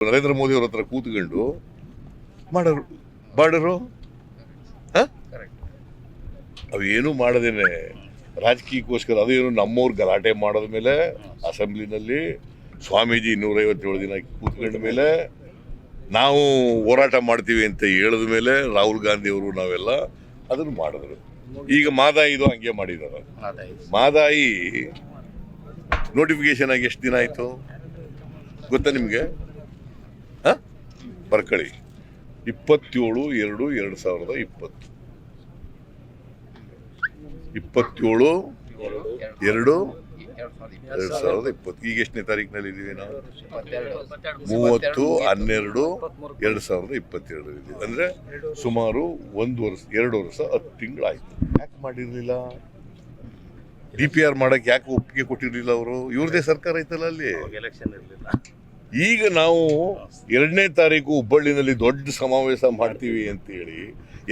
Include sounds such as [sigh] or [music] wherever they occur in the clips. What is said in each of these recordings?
ನರೇಂದ್ರ ಮೋದಿ ಅವ್ರ ಹತ್ರ ಕೂತ್ಕೊಂಡು ಮಾಡೋರು ಬಾಡರು ಅವೇನು ಮಾಡದೇನೆ. ರಾಜಕೀಯಕ್ಕೋಸ್ಕರ ಅದೇನು ನಮ್ಮವ್ರು ಗಲಾಟೆ ಮಾಡೋದ ಮೇಲೆ ಅಸೆಂಬ್ಲಿನಲ್ಲಿ ಸ್ವಾಮೀಜಿ ಇನ್ನೂರೈವತ್ತೇಳು ದಿನ ಕೂತ್ಕೊಂಡ ಮೇಲೆ ನಾವು ಹೋರಾಟ ಮಾಡ್ತೀವಿ ಅಂತ ಹೇಳಿದ ಮೇಲೆ ರಾಹುಲ್ ಗಾಂಧಿ ಅವರು ನಾವೆಲ್ಲ ಅದನ್ನು ಮಾಡಿದ್ರು. ಈಗ ಮಾದಾಯಿ ಇದು ಹಂಗೆ ಮಾಡಿದ್ದಾರೆ ಮಾದಾಯಿ ನೋಟಿಫಿಕೇಶನ್ ಆಗಿ ಎಷ್ಟು ದಿನ ಆಯಿತು? ಗೊತ್ತಾ ನಿಮಗೆ? ಬರ್ಕಳಿ. ಇಪ್ಪತ್ತೇಳು ಎರಡು ಎರಡು ಸಾವಿರದ ಇಪ್ಪತ್ತು. ಇಪ್ಪತ್ತೇಳು ಎರಡು ಎರಡು ಸಾವಿರದ ಇಪ್ಪತ್ತು. ಈಗ ಎಷ್ಟನೇ ತಾರೀಕಿನಲ್ಲಿ ಇದ್ದೀವಿ ನಾವು? ಮೂವತ್ತು, ಹನ್ನೆರಡು, ಎರಡು ಸಾವಿರದ ಇಪ್ಪತ್ತೆರಡು ಇದ್ದೀವಿ. ಅಂದರೆ ಸುಮಾರು ಒಂದು ವರ್ಷ, ಎರಡು ವರ್ಷ, ಹತ್ತು ತಿಂಗಳಾಯ್ತು. ಯಾಕೆ ಮಾಡಿರಲಿಲ್ಲ? ಡಿ ಪಿ ಆರ್ ಮಾಡೋಕ್ಕೆ ಯಾಕೆ ಒಪ್ಪಿಗೆ ಕೊಟ್ಟಿರಲಿಲ್ಲ ಅವರು? ಇವ್ರದೇ ಸರ್ಕಾರ ಐತಲ್ಲ ಅಲ್ಲಿ? ಎಲೆಕ್ಷನ್ ಇರಲಿಲ್ಲ. ಈಗ ನಾವು ಎರಡನೇ ತಾರೀಕು ಹುಬ್ಬಳ್ಳಿನಲ್ಲಿ ದೊಡ್ಡ ಸಮಾವೇಶ ಮಾಡ್ತೀವಿ ಅಂತ ಹೇಳಿ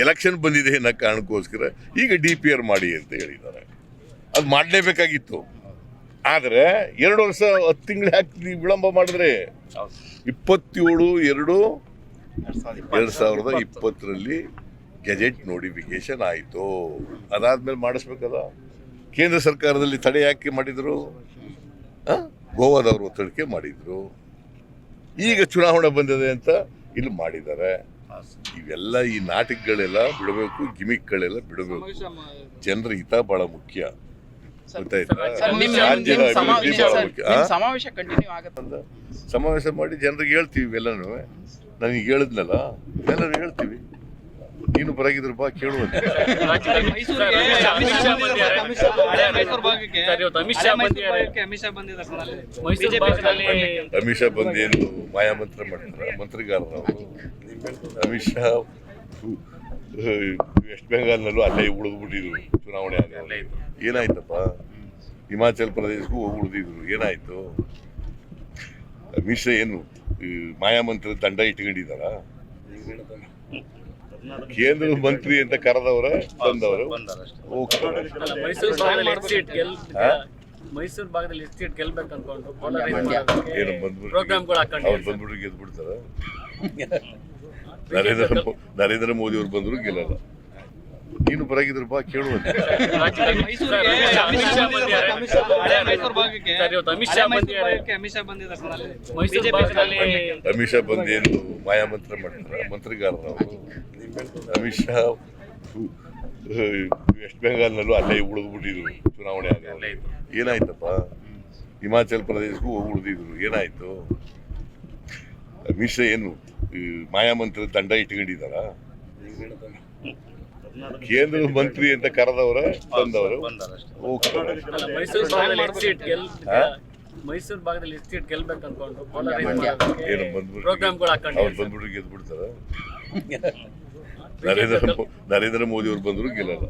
ಎಲೆಕ್ಷನ್ ಬಂದಿದೆ ಅನ್ನೋ ಕಾರಣಕ್ಕೋಸ್ಕರ ಈಗ ಡಿ ಪಿ ಆರ್ ಮಾಡಿ ಅಂತ ಹೇಳಿದ್ದಾರೆ. ಅದು ಮಾಡಲೇಬೇಕಾಗಿತ್ತು. ಆದರೆ ಎರಡು ವರ್ಷ, ಹತ್ತು ತಿಂಗಳು ಹಾಕಿ ವಿಳಂಬ ಮಾಡಿದ್ರೆ. ಇಪ್ಪತ್ತೇಳು, ಎರಡು ಎರಡು ಸಾವಿರದ ಇಪ್ಪತ್ತರಲ್ಲಿ ಗೆಜೆಟ್ ನೋಟಿಫಿಕೇಶನ್ ಆಯಿತು. ಅದಾದ್ಮೇಲೆ ಮಾಡಿಸ್ಬೇಕಲ್ಲ. ಕೇಂದ್ರ ಸರ್ಕಾರದಲ್ಲಿ ತಡೆ ಯಾಕೆ ಮಾಡಿದ್ರು? ಗೋವಾದವರು ಒತ್ತಡಕ್ಕೆ ಮಾಡಿದ್ರು. ಈಗ ಚುನಾವಣೆ ಬಂದಿದೆ ಅಂತ ಇಲ್ಲಿ ಮಾಡಿದ್ದಾರೆ. ಇವೆಲ್ಲ ಈ ನಾಟಕಗಳೆಲ್ಲ ಬಿಡಬೇಕು ಗಿಮಿಕ್ಗಳೆಲ್ಲ ಬಿಡಬೇಕು. ಜನರ ಹಿತ ಬಹಳ ಮುಖ್ಯ. ಸಮಾವೇಶ ಮಾಡಿ ಜನರಿಗೆ ಹೇಳ್ತೀವಿ ಇವೆಲ್ಲನೂ. ನನಗೆ ಹೇಳಿದ್ನಲ್ಲ ಎಲ್ಲರೂ ಹೇಳ್ತೀವಿ. ನೀನು ಬರಾಗಿದ್ರು ಬಾ, ಕೇಳುವ ಅಮಿತ್ ಶಾ ಬಂದು ಏನು ಮಾಯಾಮಂತ್ರ ಮಾಡ್ತಾರೆ? ಮಂತ್ರಿಗಾರರು ಅಮಿತ್ ಶಾ ವೆಸ್ಟ್ ಬೆಂಗಾಲ್ನಲ್ಲೂ ಅಲ್ಲೇ ಉಳಿದ್ಬಿಟ್ಟಿದ್ರು ಚುನಾವಣೆ ಆಗ. ಏನಾಯ್ತಪ್ಪ? ಹಿಮಾಚಲ್ ಪ್ರದೇಶಕ್ಕೂ ಹೋಗಿ ಉಳಿದಿದ್ರು. ಏನಾಯ್ತು? ಅಮಿತ್ ಶಾ ಏನು ಮಾಯಾ ಮಾಯಾಮಂತ್ರ ದಂಡ ಇಟ್ಕೊಂಡಿದಾರ ಕೇಂದ್ರದ ಮಂತ್ರಿ ಅಂತ ಕರೆದವರು ಬಂದವರು. ಮೈಸೂರು ಭಾಗದಲ್ಲಿ ಎಷ್ಟು ಸೀಟ್ ಗೆಲ್ಬೇಕು ಅನ್ಕೊಂಡು ಏನು ಹಾಕೊಂಡು ಅವ್ರು ಬಂದ್ಬಿಟ್ಟು ಗೆದ್ಬಿಡ್ತಾರ. [laughs] ನರೇಂದ್ರ ನರೇಂದ್ರ ಮೋದಿ ಅವ್ರು ಬಂದ್ರು ಗೆಲ್ಲಲ್ಲ. ನೀನು ಬರಗಿದ್ರಪ್ಪ ಮೈಸೂರಿಗೆ ಅಮಿತ್ ಶಾ ಬಂದು ಏನು ಮಾಯಾಮಂತ್ರ ಮಾಡ್ತಾರೆ? ಮಂತ್ರಿಗಾರರು ಅಮಿತ್ ಶಾ ವೆಸ್ಟ್ ಬೆಂಗಾಲ್ನಲ್ಲೂ ಅಲ್ಲೇ ಉಳಿದ್ಬಿಟ್ಟಿದ್ರು ಚುನಾವಣೆ ಆಗ. ಏನಾಯ್ತಪ್ಪ? ಹಿಮಾಚಲ್ ಪ್ರದೇಶಕ್ಕೂ ಉಳಿದಿದ್ರು. ಏನಾಯ್ತು? ಅಮಿತ್ ಶಾ ಏನು ಮಾಯಾಮಂತ್ರ ದಂಡ ಇಟ್ಕೊಂಡಿದಾರ ಕೇಂದ್ರದ ಮಂತ್ರಿ ಅಂತ ಕರೆದವರು ಬಂದವರು. ಮೈಸೂರು ಭಾಗದಲ್ಲಿ ಎಷ್ಟು ಸೀಟ್ ಗೆಲ್ಬೇಕು ಅನ್ಕೊಂಡು ಅವ್ರು ಬಂದ್ಬಿಟ್ಟು ಗೆದ್ದು [laughs] ನರೇಂದ್ರ ನರೇಂದ್ರ ಮೋದಿ ಅವ್ರು ಬಂದ್ರು ಗೆಲ್ಲಲ್ಲ.